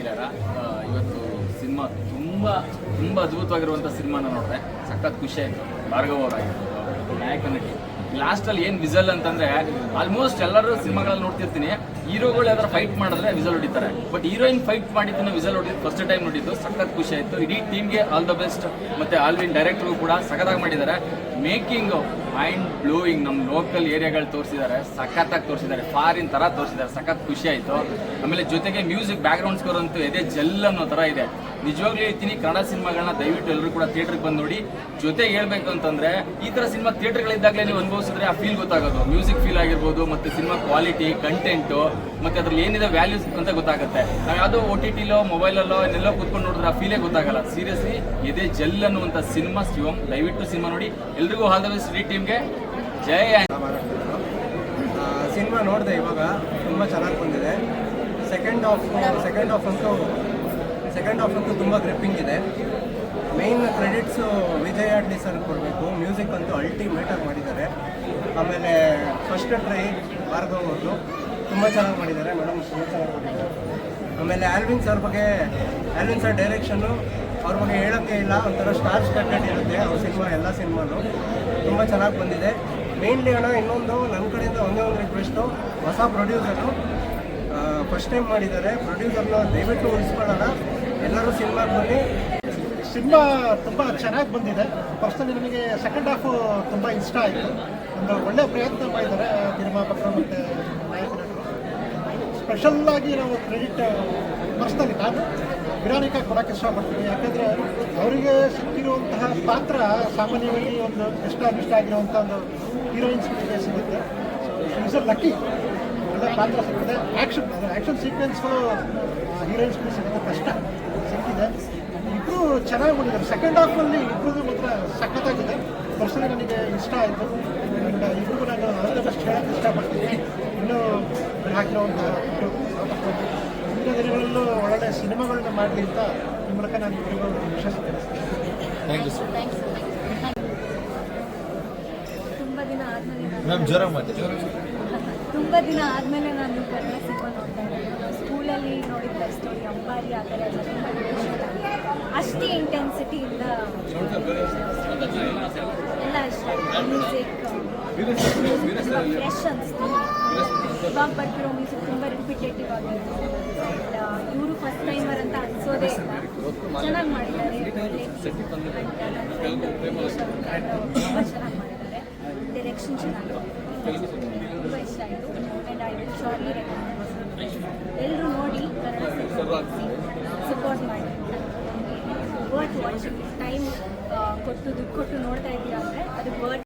ಕಿಲಾರ ಆ, ಇವತ್ತು ಸಿನಿಮಾ ತುಂಬ ತುಂಬ ಅದ್ಭುತವಾಗಿರುವಂಥ ಸಿನಿಮಾನ ನೋಡಿದೆ. ಸಖತ್ ಖುಷಿ ಆಯಿತು. ಭಾರ್ಗವ್ ಅವರಾಗಿರ್ಬೋದು ನಾಯಕ ನಟಿ ಲಾಸ್ಟಲ್ಲಿ ಏನು ವಿಸಲ್ ಅಂತಂದ್ರೆ ಆಲ್ಮೋಸ್ಟ್ ಎಲ್ಲರೂ ಸಿನಿಮಾಗಳಲ್ಲಿ ನೋಡ್ತಿರ್ತೀನಿ. ಹೀರೋಗಳು ಯಾವ್ದಾರು ಫೈಟ್ ಮಾಡಿದ್ರೆ ವಿಸಲ್ ಹೊಡಿತಾರೆ. ಬಟ್ ಹೀರೋಯಿನ್ ಫೈಟ್ ಮಾಡಿದ್ದನ್ನು ವಿಸಲ್ ಹೊಡಿದ್ದು ಫಸ್ಟ್ ಟೈಮ್ ನೋಡಿದ್ದು, ಸಖತ್ ಖುಷಿ ಆಯಿತು. ಇಡೀ ಟೀಮ್ಗೆ ಆಲ್ ದ ಬೆಸ್ಟ್ ಮತ್ತೆ ಆಲ್ವಿನ್ ಡೈರೆಕ್ಟ್ರು ಕೂಡ ಸಖತ್ತಾಗಿ ಮಾಡಿದ್ದಾರೆ. ಮೇಕಿಂಗ್ ಮೈಂಡ್ ಬ್ಲೂಯಿಂಗ್ ನಮ್ಮ ಲೋಕಲ್ ಏರಿಯಾಗಳು ತೋರಿಸಿದ್ದಾರೆ. ಸಖತ್ತಾಗಿ ತೋರಿಸಿದ್ದಾರೆ. ಫಾರಿನ್ ಥರ ತೋರಿಸಿದ್ದಾರೆ. ಸಖತ್ ಖುಷಿ ಆಯಿತು. ಆಮೇಲೆ ಜೊತೆಗೆ ಮ್ಯೂಸಿಕ್ ಬ್ಯಾಕ್ಗ್ರೌಂಡ್ ಸ್ಕೋರ್ ಅಂತೂ ಎದೆ ಜಲ್ ಅನ್ನೋ ಥರ ಇದೆ. ನಿಜವಾಗ್ಲೂ ಹೇಳ್ತೀನಿ, ಕನ್ನಡ ಸಿನಿಮಾಗಳನ್ನ ದಯವಿಟ್ಟು ಎಲ್ಲರೂ ಕೂಡ ಥಿಯೇಟ್ರಿಗೆ ಬಂದು ನೋಡಿ. ಜೊತೆಗೆ ಹೇಳ್ಬೇಕು ಅಂತಂದ್ರೆ, ಈ ಥರ ಸಿನಿಮಾ ಥಿಯೇಟರ್ಗಳಿದ್ದಾಗಲೇ ನೀವು ಅನುಭವಿಸಿದ್ರೆ ಆ ಫೀಲ್ ಗೊತ್ತಾಗೋದು. ಮ್ಯೂಸಿಕ್ ಫೀಲ್ ಆಗಿರ್ಬೋದು, ಮತ್ತೆ ಸಿನಿಮಾ ಕ್ವಾಲಿಟಿ ಕಂಟೆಂಟು ಮತ್ತೆ ಅದ್ರಲ್ಲಿ ಏನಿದೆ ವ್ಯಾಲ್ಯೂಸ್ ಅಂತ ಗೊತ್ತಾಗುತ್ತೆ. ನಾವು ಯಾವುದೋ ಒ ಟಿ ಟಿಲೋ ಮೊಬೈಲಲ್ಲೋ ಎಲ್ಲೋ ಕೂತ್ಕೊಂಡು ನೋಡಿದ್ರೆ ಆ ಫೀಲೇ ಗೊತ್ತಾಗಲ್ಲ. ಸೀರಿಯಸ್ಲಿ ಇದೇ ಜಲ್ ಅನ್ನುವಂಥ ಸಿನಿಮಾ ಶಿವಂ, ದಯವಿಟ್ಟು ಸಿನಿಮಾ ನೋಡಿ. ಎಲ್ರಿಗೂ ಆಲ್ ದ ಬೆಸ್ಟ್ ಇಡೀ ಟೀಮ್ಗೆ ಜೈ ಸಿನಿಮಾ ನೋಡಿದೆ ಇವಾಗ, ತುಂಬ ಚೆನ್ನಾಗಿ ಬಂದಿದೆ. ಸೆಕೆಂಡ್ ಹಾಫ್ ಸೆಕೆಂಡ್ ಹಾಫ್ ಅಂತೂ ಸೆಕೆಂಡ್ ಹಾಫ್ ಅಂತೂ ತುಂಬ ಗ್ರಿಪ್ಪಿಂಗ್ ಇದೆ. Main credits Vijay Adli sir ಕೊಡಬೇಕು. ಮ್ಯೂಸಿಕ್ ಅಂತೂ ಅಲ್ಟಿಮೇಟಾಗಿ ಮಾಡಿದ್ದಾರೆ. ಆಮೇಲೆ ಫಸ್ಟ್ ಟ್ರೈ ಭಾರ್ಗವ್ ಅವ್ರದ್ದು. ತುಂಬ ಚೆನ್ನಾಗಿ ಮಾಡಿದ್ದಾರೆ. ಮೇಡಮ್ ತುಂಬ ಚೆನ್ನಾಗಿ ಮಾಡಿದ್ದಾರೆ. ಆಮೇಲೆ ಆಲ್ವಿನ್ ಸರ್ ಬಗ್ಗೆ ಆಲ್ವಿನ್ ಸರ್ ಡೈರೆಕ್ಷನ್ನು ಅವ್ರ ಬಗ್ಗೆ ಹೇಳೋಕ್ಕೆ ಇಲ್ಲ. ಒಂಥರ ಸ್ಟಾರ್ಸ್ ಕಂಟೆಂಟ್ ಇರುತ್ತೆ. ಅವ್ರ ಸಿನಿಮಾ ಎಲ್ಲ ಸಿನಿಮಾನು ತುಂಬ ಚೆನ್ನಾಗಿ ಬಂದಿದೆ. ಮೇನ್ಲಿ ಅಣ್ಣ, ಇನ್ನೊಂದು ನನ್ನ ಕಡೆಯಿಂದ ಒಂದೇ ಒಂದು ರಿಕ್ವೆಸ್ಟು ಹೊಸ ಪ್ರೊಡ್ಯೂಸರು ಫಸ್ಟ್ ಟೈಮ್ ಮಾಡಿದ್ದಾರೆ. ಪ್ರೊಡ್ಯೂಸರ್ನ ದಯವಿಟ್ಟು ಉಳಿಸ್ಕೊಳ್ಳೋಣ. ಎಲ್ಲರೂ ಸಿನಿಮಾಗೆ ಬನ್ನಿ. ಸಿನಿಮಾ ತುಂಬ ಚೆನ್ನಾಗಿ ಬಂದಿದೆ. ಪರ್ಸ್ನಲಿ ನನಗೆ ಸೆಕೆಂಡ್ ಹಾಫ್ ತುಂಬ ಇಷ್ಟ ಆಯಿತು. ಒಂದು ಒಳ್ಳೆ ಪ್ರಯತ್ನ ಮಾಡಿದ್ದಾರೆ ನಿರ್ಮಾಪಕರು ಮತ್ತು ನಾಯಕ ಸ್ಪೆಷಲ್ಲಾಗಿ ನಾವು ಕ್ರೆಡಿಟ್ ಪರ್ಸ್ನಲಿ ನಾನು ವಿರಾನಿಕ ಕೊಡೋಕ್ಕೆ ಇಷ್ಟಪಡ್ತೀನಿ ಯಾಕಂದರೆ ಅವರಿಗೆ ಸಿಕ್ಕಿರುವಂತಹ ಪಾತ್ರ ಸಾಮಾನ್ಯವಾಗಿ ಒಂದು ಎಸ್ಟಾಬ್ಲಿಷ್ಡ್ ಆಗಿರುವಂಥ ಒಂದು ಹೀರೋಯಿನ್ಸ್ಗಳಿಗೆ ಸಿಗುತ್ತೆ. ಇಸ್ ಅ ಲಕ್ಕಿ ಒಳ್ಳೆ ಪಾತ್ರ ಸಿಗುತ್ತೆ ಆ್ಯಕ್ಷನ್ ಆ್ಯಕ್ಷನ್ ಸೀಕ್ವೆನ್ಸ್ಗಳು ಹೀರೋಯಿನ್ಸ್ಗಳು ಸಿಗೋದು ಕಷ್ಟ. ಸಿಕ್ಕಿದೆ. ಚೆನ್ನಾಗಿ ಮಾಡಿದ್ದಾರೆ ಸೆಕೆಂಡ್ ಹಾಫಲ್ಲಿ ಇಬ್ಬರದು ಮಾತ್ರ ಸಖತ್ತಾಗಿದೆ. ಪರ್ಸನಲಿ ನನಗೆ ಇಷ್ಟ ಆಯಿತು. ಇಬ್ಬರಿಗೂ ನಾನು ಆಲ್ ದ ಬೆಸ್ಟ್ ಹೇಳೋಕ್ಕೆ ಇಷ್ಟಪಡ್ತೀನಿ. ಇನ್ನೂ ಹಾಕಿರುವಂಥ ಮುಂದಿನ ದಿನಗಳಲ್ಲೂ ಒಳ್ಳೆ ಸಿನಿಮಾಗಳನ್ನ ಮಾಡಲಿ ಅಂತ ಈ ಮೂಲಕ ನಾನು ಇಬ್ಬರಿಗೂ ವಿಶ್ವಾಸ ಥ್ಯಾಂಕ್ ಯು ಸರ್ ತುಂಬ ದಿನ ಆದ್ಮೇಲೆ ಮ್ಯಾಮ್ ಜ್ವರ ತುಂಬ ದಿನ ಆದಮೇಲೆ ನಾನು ಕನ್ನಡ ಸಿನಿಮಾ ನೋಡ್ತಾ ಇದ್ದೀನಿ ಸ್ಕೂಲಲ್ಲಿ ನೋಡಿದ್ದ ಸ್ಟೋರಿ ಅಂಬಾರಿ ಆ ಥರ ಎಲ್ಲ ತುಂಬ ಇಷ್ಟ ಆಗಿದೆ. ಅಷ್ಟೇ ಇಂಟೆನ್ಸಿಟಿಯಿಂದ ಎಲ್ಲ ಇಷ್ಟ ಮ್ಯೂಸಿಕ್ ಫ್ರೆಶ್ ಅನಿಸ್ತು. ಇವಾಗ ಬರ್ತಿರೋ ತುಂಬ ರಿಪಿಟೇಟಿವ್ ಆಗಿತ್ತು. ಇವರು ಫಸ್ಟ್ ಟೈಮರ್ ಅಂತ ಅನ್ಸೋದೇ ಇಲ್ಲ. ಚೆನ್ನಾಗಿ ಮಾಡಿದ್ದಾರೆ. ತುಂಬ ಚೆನ್ನಾಗಿ ಮಾಡಿದ್ದಾರೆ. ಡೈರೆಕ್ಷನ್ ಚೆನ್ನಾಗಿದೆ. ತುಂಬ ಇಷ್ಟ ಆಯಿತು. ಆ್ಯಂಡ್ ಐ ವಿಲ್ ಎಲ್ಲರೂ ನೋಡಿ. ಕನ್ನಡ ಟೈಮ್ ಕೊಟ್ಟು ದುಡ್ಡು ಕೊಟ್ಟು ನೋಡ್ತಾ ಇದ್ದೀರಾ ಅಂದರೆ ಅದು ವರ್ತ್